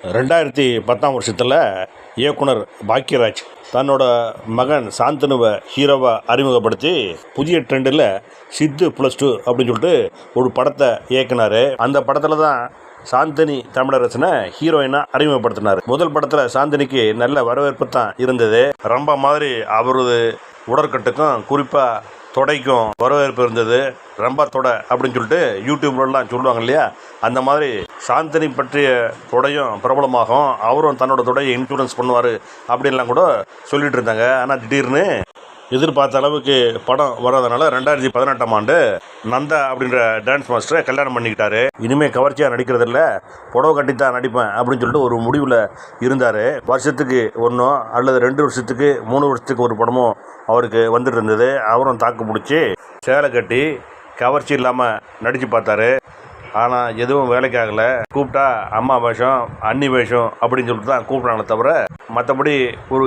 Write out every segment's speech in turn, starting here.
ரெண்டாயிரத்தி பத்தாம் வருஷத்தில் இயக்குனர் பாக்யராஜ் தன்னோட மகன் சாந்தனுவை ஹீரோவை அறிமுகப்படுத்தி புதிய ட்ரெண்டில் சித்து ப்ளஸ் டூ அப்படின்னு சொல்லிட்டு ஒரு படத்தை இயக்குனார். அந்த படத்தில் தான் சாந்தினி தமிழரசனை ஹீரோயினாக அறிமுகப்படுத்தினார். முதல் படத்தில் சாந்தினிக்கு நல்ல வரவேற்பு தான் இருந்தது. ரொம்ப மாதிரி அவரது உடற்கட்டுக்கும் குறிப்பாக தொடைக்கும் வரவேற்பு இருந்தது. ரொம்ப தொடை அப்படின்னு சொல்லிட்டு யூடியூப்லலாம் சொல்லுவாங்க இல்லையா? அந்த மாதிரி சாந்தினி பற்றிய தொடையும் பிரபலமாகும். அவரும் தன்னோட தொடையை இன்சூரன்ஸ் பண்ணுவார் அப்படின்லாம் கூட சொல்லிட்டு இருந்தாங்க. ஆனால் திடீர்னு எதிர்பார்த்த அளவுக்கு படம் வராதனால ரெண்டாயிரத்தி பதினெட்டாம் ஆண்டு நந்தா அப்படின்ற டான்ஸ் மாஸ்டரை கல்யாணம் பண்ணிக்கிட்டாரு. இனிமேல் கவர்ச்சியாக நடிக்கிறதில்ல புடவை கட்டி தான் நடிப்பேன் அப்படின்னு சொல்லிட்டு ஒரு முடிவில் இருந்தார். வருஷத்துக்கு ஒன்றோ அல்லது ரெண்டு வருஷத்துக்கு மூணு வருஷத்துக்கு ஒரு படமும் அவருக்கு வந்துட்டு இருந்தது அவரும் தாக்கு பிடிச்சி சேலை கட்டி கவர்ச்சி இல்லாமல் நடித்து பார்த்தாரு. ஆனால் எதுவும் வேலைக்கு ஆகலை கூப்பிட்டா அம்மா வேஷம் அன்னி வேஷம் அப்படின்னு சொல்லிட்டு தான் கூப்பிட்றாங்களே தவிர மற்றபடி ஒரு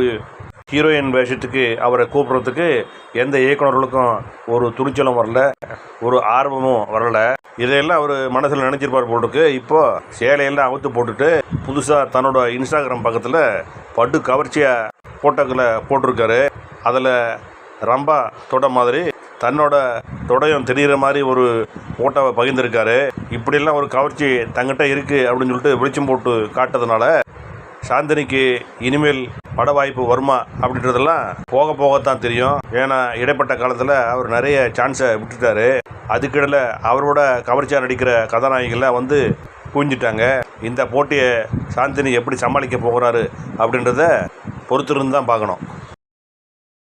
ஹீரோயின் வேஷத்துக்கு அவரை கூப்பிட்றதுக்கு எந்த இயக்குனர்களுக்கும் ஒரு துணிச்சலும் வரல ஒரு ஆர்வமும் வரல. இதையெல்லாம் அவர் மனசில் நினச்சிருப்பார் போட்டுருக்கு இப்போது சேலையெல்லாம் அவுத்து போட்டுட்டு புதுசாக தன்னோட இன்ஸ்டாகிராம் பக்கத்தில் பட்டு கவர்ச்சியாக ஃபோட்டோக்களை போட்டிருக்காரு. அதில் ரம்பா தொட மாதிரி தன்னோட தொடையும் தெரிகிற மாதிரி ஒரு ஃபோட்டோவை பகிர்ந்திருக்காரு. இப்படியெல்லாம் ஒரு கவர்ச்சி தங்கிட்ட இருக்குது அப்படின்னு சொல்லிட்டு வெளிச்சம் போட்டு காட்டுறதுனால சாந்தினிக்கு இனிமேல் பட வாய்ப்பு வருமா அப்படின்றதெல்லாம் போக போகத்தான் தெரியும். ஏன்னா இடைப்பட்ட காலத்தில் அவர் நிறைய சான்ஸை விட்டுட்டாரு. அதுக்கிடையில் அவரோட கவர்ச்சியாக நடிக்கிற கதாநாயகிகள்லாம் வந்து குவிஞ்சிட்டாங்க. இந்த போட்டியை சாந்தினி எப்படி சமாளிக்க போகிறாரு அப்படின்றத பொறுத்திருந்து தான் பார்க்கணும்.